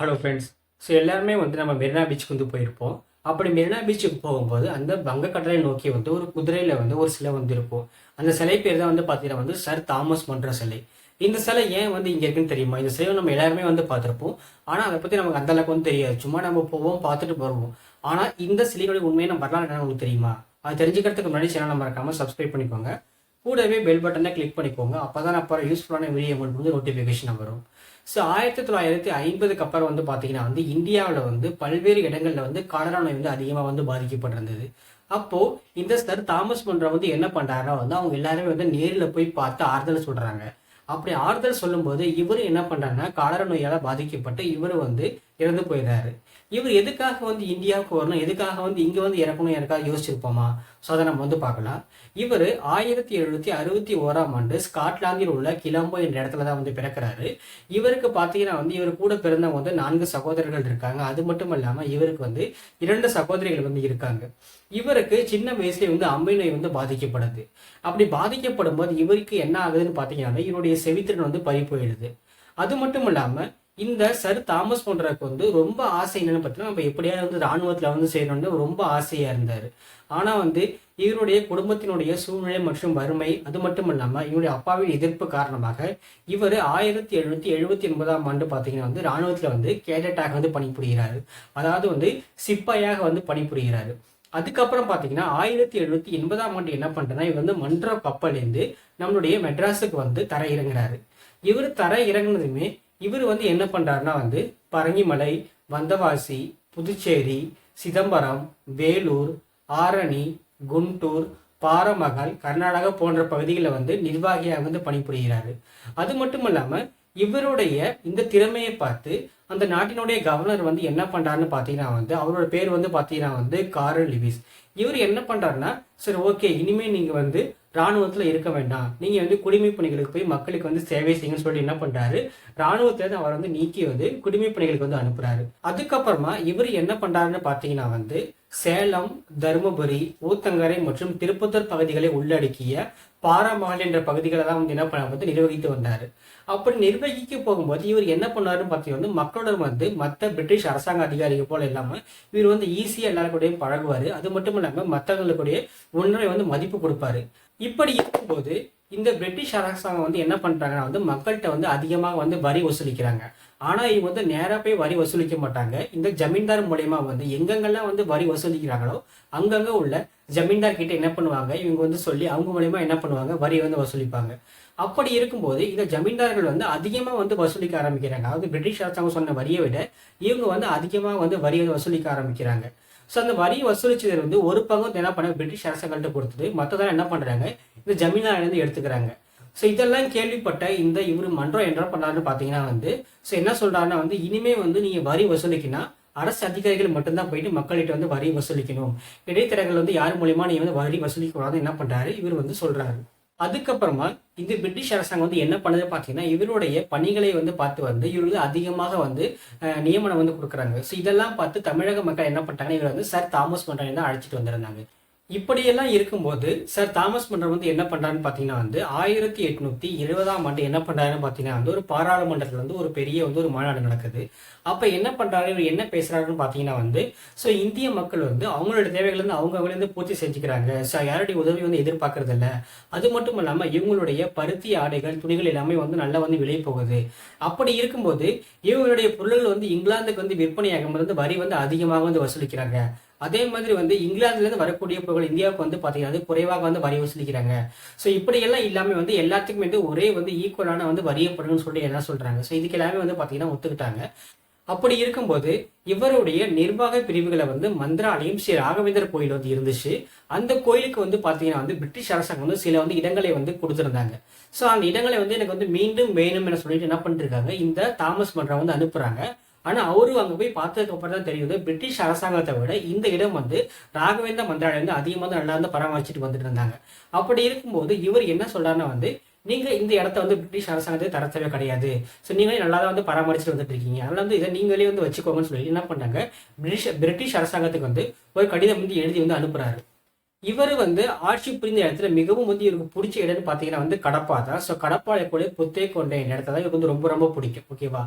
Hello friends so எல்லாருமே வந்து நம்ம மெரினா பீச்சுக்கு வந்து போயிருப்போம். அப்படி மெரினா பீச்சுக்கு போகும்போது அந்த வங்கக்கடலை நோக்கி வந்து ஒரு குதிரையில் வந்து ஒரு சிலை வந்து இருக்கும் அந்த சிலை பேர் தான் வந்து பார்த்தீங்கன்னா வந்து சர் தாமஸ் மன்ற சிலை. இந்த சிலை ஏன் வந்து இங்கே இருக்குன்னு தெரியுமா? இந்த சிலையை நம்ம எல்லாருமே வந்து பார்த்துருப்போம். ஆனால் அதை பற்றி நமக்கு அந்த அளவுக்கு வந்து தெரியாது. சும்மா நம்ம போவோம் பார்த்துட்டு வருவோம். ஆனால் இந்த சிலையோட உண்மையான வரலாறு என்னன்னு உங்களுக்கு தெரியுமா? அது தெரிஞ்சுக்கிறதுக்கு முன்னாடி சேனல் மறக்காமல் சப்ஸ்கிரைப் பண்ணிக்கோங்க. கூடவே பெல் பட்டனை கிளிக் பண்ணிக்கோங்க. அப்போ தான் அப்புறம் யூஸ்ஃபுல்லான வீடியோ உங்களுக்கு வந்து நோட்டிஃபிகேஷன் வரும். ஸோ ஆயிரத்தி தொள்ளாயிரத்தி ஐம்பதுக்கு அப்புறம் வந்து பார்த்தீங்கன்னா வந்து இந்தியாவில் வந்து பல்வேறு இடங்களில் வந்து காலரா நோய் வந்து அதிகமாக வந்து பாதிக்கப்பட்டிருந்தது. அப்போது இந்த சார் தாமஸ் பண்ற வந்து என்ன பண்ணுறாருன்னா வந்து அவங்க எல்லாருமே வந்து நேரில் போய் பார்த்து ஆறுதல் சொல்கிறாங்க அப்படி ஆறுதல் சொல்லும்போது இவர் என்ன பண்ணுறாருன்னா காலரா நோயால் பாதிக்கப்பட்டு இவர் வந்து இறந்து போயிடுறாரு இவர் எதுக்காக வந்து இந்தியாவுக்கு வரணும்? எதுக்காக வந்து இங்கே வந்து இறக்கணும்? எனக்காக யோசிச்சிருப்போமா? ஸோ அதை நம்ம வந்து பார்க்கலாம். இவர் ஆயிரத்தி எழுநூத்தி அறுபத்தி ஓராம் ஆண்டு ஸ்காட்லாந்தில் உள்ள கிளம்போ என்ற இடத்துல தான் வந்து பிறக்கிறாரு. இவருக்கு பார்த்தீங்கன்னா வந்து இவர் கூட பிறந்தவங்க வந்து நான்கு சகோதரர்கள் இருக்காங்க. அது மட்டும் இல்லாமல் இவருக்கு வந்து இரண்டு சகோதரிகள் வந்து இருக்காங்க. இவருக்கு சின்ன வயசுலேயே வந்து அம்மை நோய் வந்து பாதிக்கப்படுது. அப்படி பாதிக்கப்படும் போது இவருக்கு என்ன ஆகுதுன்னு பார்த்தீங்கன்னா இவருடைய செவித்திறன் வந்து பறி போயிடுது அது மட்டும் இல்லாமல் இந்த சர் தாமஸ் போன்றவருக்கு வந்து ரொம்ப ஆசை என்னன்னு பார்த்தீங்கன்னா நம்ம எப்படியாவது வந்து ராணுவத்தில் வந்து செய்யணும்னு ரொம்ப ஆசையாக இருந்தார். ஆனால் வந்து இவருடைய குடும்பத்தினுடைய சூழ்நிலை மற்றும் வறுமை அது மட்டும் இல்லாமல் இவருடைய அப்பாவின் எதிர்ப்பு காரணமாக இவர் ஆயிரத்தி எழுநூத்தி எழுபத்தி ஒன்பதாம் ஆண்டு பார்த்தீங்கன்னா வந்து ராணுவத்தில் வந்து கேடட்டாக வந்து பணிபுரிகிறார். அதாவது வந்து சிப்பாயாக வந்து பணிபுரிகிறாரு. அதுக்கப்புறம் பார்த்தீங்கன்னா ஆயிரத்தி எழுநூத்தி எண்பதாம் ஆண்டு என்ன பண்ணுறேன்னா இவர் வந்து மன்ற கப்பலேருந்து நம்மளுடைய மெட்ராஸுக்கு வந்து தர இறங்குறாரு இவர் தர இறங்குனதுமே இவர் வந்து என்ன பண்ணுறாருன்னா வந்து பரங்கிமலை வந்தவாசி புதுச்சேரி சிதம்பரம் வேலூர் ஆரணி குண்டூர் பாரமகள் கர்நாடகா போன்ற பகுதிகளில் வந்து நிர்வாகியாக வந்து பணிபுரிகிறாரு. அது மட்டும் இல்லாமல் இவருடைய இந்த திறமையை பார்த்து அந்த நாட்டினுடைய கவர்னர் வந்து என்ன பண்ணுறாருன்னு பார்த்தீங்கன்னா வந்து அவரோட பேர் வந்து பார்த்தீங்கன்னா வந்து காரல் லிவிஸ். இவர் என்ன பண்ணுறாருன்னா சரி ஓகே இனிமேல் நீங்கள் வந்து ராணுவத்தில் இருக்க வேண்டாம். நீங்கள் வந்து குடிமை பணிகளுக்கு போய் மக்களுக்கு வந்து சேவை செய்யுங்கன்னு சொல்லி என்ன பண்ணுறாரு ராணுவத்திலேருந்து அவர் வந்து நீக்கி வந்து குடிமை பணிகளுக்கு வந்து அனுப்புகிறாரு அதுக்கப்புறமா இவர் என்ன பண்ணுறாருன்னு பார்த்தீங்கன்னா வந்து சேலம் தருமபுரி ஊத்தங்கரை மற்றும் திருப்பத்தூர் பகுதிகளை உள்ளடக்கிய பாராமகல் என்ற பகுதிகளை தான் வந்து என்ன பண்ண வந்து நிர்வகித்து வந்தார். அப்படி நிர்வகிக்க போகும்போது இவர் என்ன பண்ணாருன்னு பார்த்தீங்கன்னா வந்து மக்களோட வந்து மற்ற பிரிட்டிஷ் அரசாங்க அதிகாரிகள் போல இல்லாமல் இவர் வந்து ஈஸியாக எல்லாருக்கூடையும் பழகுவார். அது மட்டும் இல்லாமல் மற்றவங்களுடைய ஒன்றை வந்து மதிப்பு கொடுப்பாரு. இப்படி இருக்கும்போது இந்த பிரிட்டிஷ் அரசாங்கம் வந்து என்ன பண்ணுறாங்கன்னா வந்து மக்கள்கிட்ட வந்து அதிகமாக வந்து வரி வசூலிக்கிறாங்க. ஆனால் இவங்க வந்து நேராக போய் வரி வசூலிக்க மாட்டாங்க. இந்த ஜமீன்தார் மூலயமா வந்து எங்கெங்கெல்லாம் வந்து வரி வசூலிக்கிறாங்களோ அங்கங்கே உள்ள ஜமீன்தார் கிட்ட என்ன பண்ணுவாங்க? இவங்க வந்து சொல்லி அவங்க மூலயமா என்ன பண்ணுவாங்க? வரி வந்து வசூலிப்பாங்க. அப்படி இருக்கும்போது இந்த ஜமீன்தார்கள் வந்து அதிகமாக வந்து வசூலிக்க ஆரம்பிக்கிறாங்க. அதாவது பிரிட்டிஷ் அரசாங்கம் சொன்ன வரியை விட இவங்க வந்து அதிகமாக வந்து வரியை வசூலிக்க ஆரம்பிக்கிறாங்க. ஸோ அந்த வரி வசூலிச்சது வந்து ஒரு பங்கு என்ன பண்ண பிரிட்டிஷ் அரசாங்கத்தை கொடுத்தது. மற்றதெல்லாம் என்ன பண்ணுறாங்க இந்த ஜமீனாரிலேருந்து எடுத்துக்கிறாங்க. ஸோ இதெல்லாம் கேள்விப்பட்ட இந்த இவர் மன்றம் என்ன பண்ணாருன்னு பார்த்தீங்கன்னா வந்து ஸோ என்ன சொல்கிறாருன்னா வந்து இனிமே வந்து நீங்கள் வரி வசூலிக்கினா அரசு அதிகாரிகள் மட்டும்தான் போயிட்டு மக்கள்கிட்ட வந்து வரி வசூலிக்கணும். இடைத்தரகர்கள் வந்து யார் மூலியமா நீங்கள் வந்து வரி வசூலிக்க கூடாது என்ன பண்ணுறாரு இவர் வந்து சொல்கிறாரு அதுக்கப்புறமா இந்த பிரிட்டிஷ் அரசாங்கம் வந்து என்ன பண்ணுது பார்த்தீங்கன்னா இவருடைய பணிகளை வந்து பார்த்து வந்து இவருக்கு அதிகமாக வந்து நியமனம் வந்து கொடுக்குறாங்க. ஸோ இதெல்லாம் பார்த்து தமிழக மக்கள் என்ன பண்ணிட்டாங்கன்னா இவர் வந்து சார் தாமஸ் பண்ணுறாங்க தான் அழைச்சிட்டு வந்திருந்தாங்க. இப்படியெல்லாம் இருக்கும்போது சார் தாமஸ் மன்றம் வந்து என்ன பண்ணுறாருன்னு பார்த்தீங்கன்னா வந்து ஆயிரத்தி எட்நூற்றி இருபதாம் ஆண்டு என்ன பண்ணுறாருன்னு பார்த்தீங்கன்னா வந்து ஒரு பாராளுமன்றத்தில் வந்து ஒரு பெரிய வந்து ஒரு மாநாடு நடக்குது. அப்போ என்ன பண்ணுறாரு இவர் என்ன பேசுகிறாருன்னு பார்த்தீங்கன்னா வந்து ஸோ இந்திய மக்கள் வந்து அவங்களோட தேவைகள் வந்து அவங்க அவங்களே பூர்த்தி செஞ்சுக்கிறாங்க. ஸோ யாருடைய உதவி வந்து எதிர்பார்க்கறது இல்லை. அது மட்டும் இல்லாமல் இவங்களுடைய பருத்தி ஆடைகள் துணிகள் எல்லாமே வந்து நல்லா வந்து விலை போகுது. அப்படி இருக்கும்போது இவங்களுடைய பொருள்கள் வந்து இங்கிலாந்துக்கு வந்து விற்பனையாகும் வந்து வரி வந்து அதிகமாக வந்து வசூலிக்கிறாங்க. அதே மாதிரி வந்து இங்கிலாந்துலேருந்து வரக்கூடிய பொருள் இந்தியாவுக்கு வந்து பார்த்தீங்கன்னா அது குறைவாக வந்து வரி வசூலிக்கிறாங்க. ஸோ இப்படியெல்லாம் இல்லாமல் வந்து எல்லாத்துக்குமே வந்து ஒரே வந்து ஈக்குவலான வந்து வரியப்படணும்னு சொல்லி என்ன சொல்கிறாங்க ஸோ இதுக்கு எல்லாமே வந்து பார்த்தீங்கன்னா ஒத்துக்கிட்டாங்க. அப்படி இருக்கும்போது இவருடைய நிர்வாக பிரிவுகளை வந்து மந்திராலயம் ஸ்ரீ ராகவேந்தர் கோயில் வந்து இருந்துச்சு. அந்த கோயிலுக்கு வந்து பார்த்தீங்கன்னா வந்து பிரிட்டிஷ் அரசாங்கம் வந்து சில வந்து இடங்களை வந்து கொடுத்துருந்தாங்க. ஸோ அந்த இடங்களை வந்து எனக்கு வந்து மீண்டும் வேணும் என சொல்லிட்டு என்ன பண்ணிருக்காங்க? இந்த தாமஸ் மன்றம் வந்து அனுப்புகிறாங்க ஆனால் அவரு அங்கே போய் பார்த்ததுக்கு அப்புறம் தான் தெரியுது பிரிட்டிஷ் அரசாங்கத்தை விட இந்த இடம் வந்து ராகவேந்திர மந்திராலயம் வந்து அதிகமாக தான் நல்லா வந்து பராமரிச்சுட்டு வந்துட்டு இருந்தாங்க. அப்படி இருக்கும்போது இவர் என்ன சொல்கிறாருன்னா வந்து நீங்கள் இந்த இடத்த வந்து பிரிட்டிஷ் அரசாங்கத்தை தரத்தவே கிடையாது. ஸோ நீங்களே நல்லா தான் வந்து பராமரிச்சுட்டு வந்துட்டு இருக்கீங்க. அதனால வந்து இதை நீங்களே வந்து வச்சுக்கோங்கன்னு சொல்லி என்ன பண்ணாங்க பிரிட்டிஷ் பிரிட்டிஷ் அரசாங்கத்துக்கு வந்து ஒரு கடிதம் வந்து எழுதி வந்து அனுப்புகிறாரு இவர் வந்து ஆட்சி புரிந்த இடத்துல மிகவும் வந்து இவருக்கு பிடிச்ச இடம்னு பார்த்தீங்கன்னா வந்து கடப்பா தான். ஸோ கடப்பாளை கூட புத்தே கொண்ட இடத்த தான் இவருக்கு வந்து ரொம்ப ரொம்ப பிடிக்கும். ஓகேவா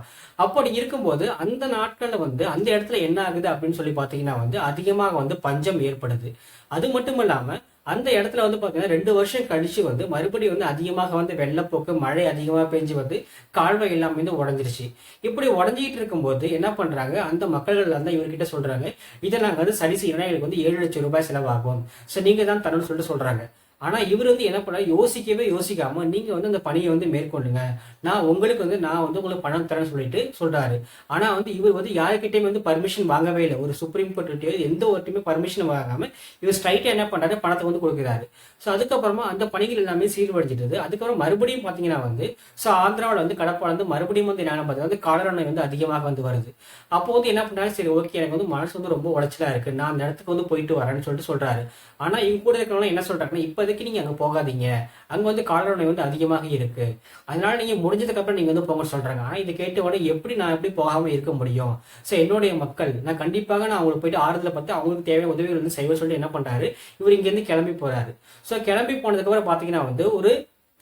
அப்படி இருக்கும்போது அந்த நாட்களில் வந்து அந்த இடத்துல என்ன ஆகுது அப்படின்னு சொல்லி பார்த்தீங்கன்னா வந்து அதிகமாக வந்து பஞ்சம் ஏற்படுது. அது மட்டும் இல்லாமல் அந்த இடத்துல வந்து பார்த்தீங்கன்னா ரெண்டு வருஷம் கழிச்சு வந்து மறுபடியும் வந்து அதிகமாக வந்து வெள்ளப்போக்கு மழை அதிகமாக பெஞ்சு வந்து கால்வாய் எல்லாமே வந்து உடஞ்சிருச்சு. இப்படி உடஞ்சிட்டு இருக்கும்போது என்ன பண்றாங்க? அந்த மக்கள்கள் வந்து இவர்கிட்ட சொல்றாங்க இதை நாங்கள் வந்து சரி செய்யணும்னா எங்களுக்கு வந்து ஏழு லட்சம் ரூபாய் செலவாகும். ஸோ நீங்க தான் தரணும்னு சொல்லிட்டு சொல்றாங்க. ஆனால் இவர் வந்து என்ன பண்ண யோசிக்கவே யோசிக்காமல் நீங்கள் வந்து அந்த பணியை வந்து மேற்கொள்ளுங்க. நான் உங்களுக்கு வந்து நான் வந்து உங்களுக்கு பணம் தரேன்னு சொல்லிட்டு சொல்கிறாரு ஆனால் வந்து இவர் வந்து யாருக்கிட்டையும் வந்து பர்மிஷன் வாங்கவே இல்லை. ஒரு சுப்ரீம் கோர்ட்டு எந்த ஒருத்தையுமே பர்மிஷன் வாங்காமல் இவர் ஸ்ட்ரைட்டாக என்ன பண்ணுறாரு பணத்தை வந்து கொடுக்குறாரு. ஸோ அதுக்கப்புறமா அந்த பணிகள் எல்லாமே சீர்வடைஞ்சிட்டது அதுக்கப்புறம் மறுபடியும் பார்த்தீங்கன்னா வந்து ஸோ ஆந்திராவில் வந்து கடப்பால் வந்து மறுபடியும் வந்து என்ன பார்த்தீங்கன்னா வந்து காலரணை வந்து அதிகமாக வந்து வருது. அப்போ வந்து என்ன பண்ணாலும் சரி ஓகே எனக்கு வந்து மனசு வந்து ரொம்ப உடச்சலாக இருக்குது நான் அந்த இடத்துக்கு வந்து போயிட்டு வரேன்னு சொல்லிட்டு சொல்கிறாரு ஆனால் இவங்க கூட இருக்கிறவங்க என்ன சொல்றாங்கன்னா இப்போதைக்கு நீங்கள் அங்கே போகாதீங்க. அங்கே வந்து காலரா நோய் வந்து அதிகமாக இருக்குது அதனால் நீங்கள் முடிஞ்சதுக்கப்புறம் நீங்கள் வந்து போங்க சொல்கிறாங்க ஆனால் இதை கேட்ட உடனே எப்படி நான் எப்படி போகாமல் இருக்க முடியும்? ஸோ என்னுடைய மக்கள் நான் கண்டிப்பாக நான் அவங்களுக்கு போயிட்டு ஆறுதலை பார்த்து அவங்களுக்கு தேவையான உதவிகள் வந்து செய்வ சொல்லிட்டு என்ன பண்ணுறாரு இவர் இங்கேருந்து கிளம்பி போகிறாரு ஸோ கிளம்பி போனதுக்கப்புறம் பார்த்தீங்கன்னா வந்து ஒரு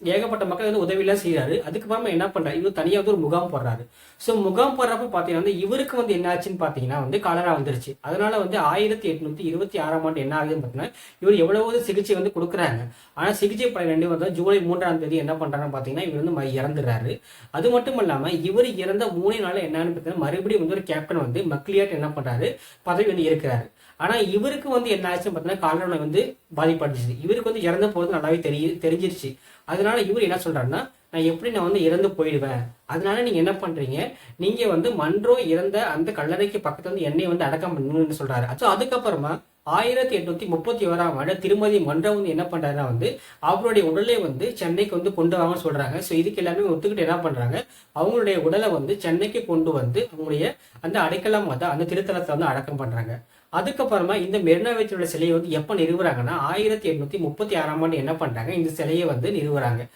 ஏகப்பட்ட மக்கள் வந்து உதவியெல்லாம் செய்யறாரு அதுக்கப்புறமா என்ன பண்றாரு? இவர் தனியாக வந்து ஒரு முகாம் போடுறாரு. ஸோ முகாம் போடுறப்ப பார்த்தீங்கன்னா வந்து இவருக்கு வந்து என்ன ஆச்சுன்னு பார்த்தீங்கன்னா வந்து காலரா வந்துருச்சு. அதனால வந்து ஆயிரத்தி எட்நூத்தி இருபத்தி ஆறாம் ஆண்டு என்ன ஆகுதுன்னு பார்த்தீங்கன்னா இவர் எவ்வளவு சிகிச்சை வந்து கொடுக்குறாங்க. ஆனால் சிகிச்சை பல ரெண்டு வந்து ஜூலை மூன்றாம் தேதி என்ன பண்றாருன்னு பார்த்தீங்கன்னா இவர் வந்து இறந்துறாரு. இறந்துடுறாரு அது மட்டும் இல்லாமல் இவர் இறந்த மூணே நாள் என்னன்னு பார்த்தீங்கன்னா மறுபடியும் வந்து ஒரு கேப்டன் வந்து மக்லியாட் என்ன பண்றாரு? பதவி வந்து இருக்கிறாரு ஆனால் இவருக்கு வந்து என்ன ஆச்சுன்னு பார்த்தீங்கன்னா காலரா வந்து பாதிப்படைஞ்சிச்சு. இவருக்கு வந்து இறந்து போகிறது நல்லாவே தெரிய தெரிஞ்சிருச்சு. அதனால இவர் என்ன சொல்கிறாருன்னா நான் எப்படி நான் வந்து இறந்து போயிடுவேன்? அதனால நீங்கள் என்ன பண்ணுறீங்க நீங்கள் வந்து மன்றோ இறந்த அந்த கல்லறைக்கு பக்கத்துல வந்து என்னை வந்து அடக்கம் பண்ணணும்னு சொல்கிறாரு ஸோ அதுக்கப்புறமா ஆயிரத்தி எட்நூத்தி முப்பத்தி ஓராம் ஆண்டு திருமதி மன்றம் வந்து என்ன பண்றாருன்னா வந்து அவருடைய உடலை வந்து சென்னைக்கு வந்து கொண்டு வாங்கன்னு சொல்றாங்க. ஸோ இதுக்கு எல்லாமே ஒத்துக்கிட்டு என்ன பண்றாங்க? அவங்களுடைய உடலை வந்து சென்னைக்கு கொண்டு வந்து அவங்களுடைய அந்த அடைக்கலம் வந்து அந்த திருத்தலத்தை வந்து அடக்கம் பண்றாங்க. அதுக்கப்புறமா இந்த மெரினா பீச்சோட சிலையை வந்து எப்போ நிறுவுறாங்கன்னா ஆயிரத்தி எட்நூத்தி முப்பத்தி ஆறாம் ஆண்டு என்ன பண்றாங்க? இந்த சிலையை வந்து நிறுவுறாங்க.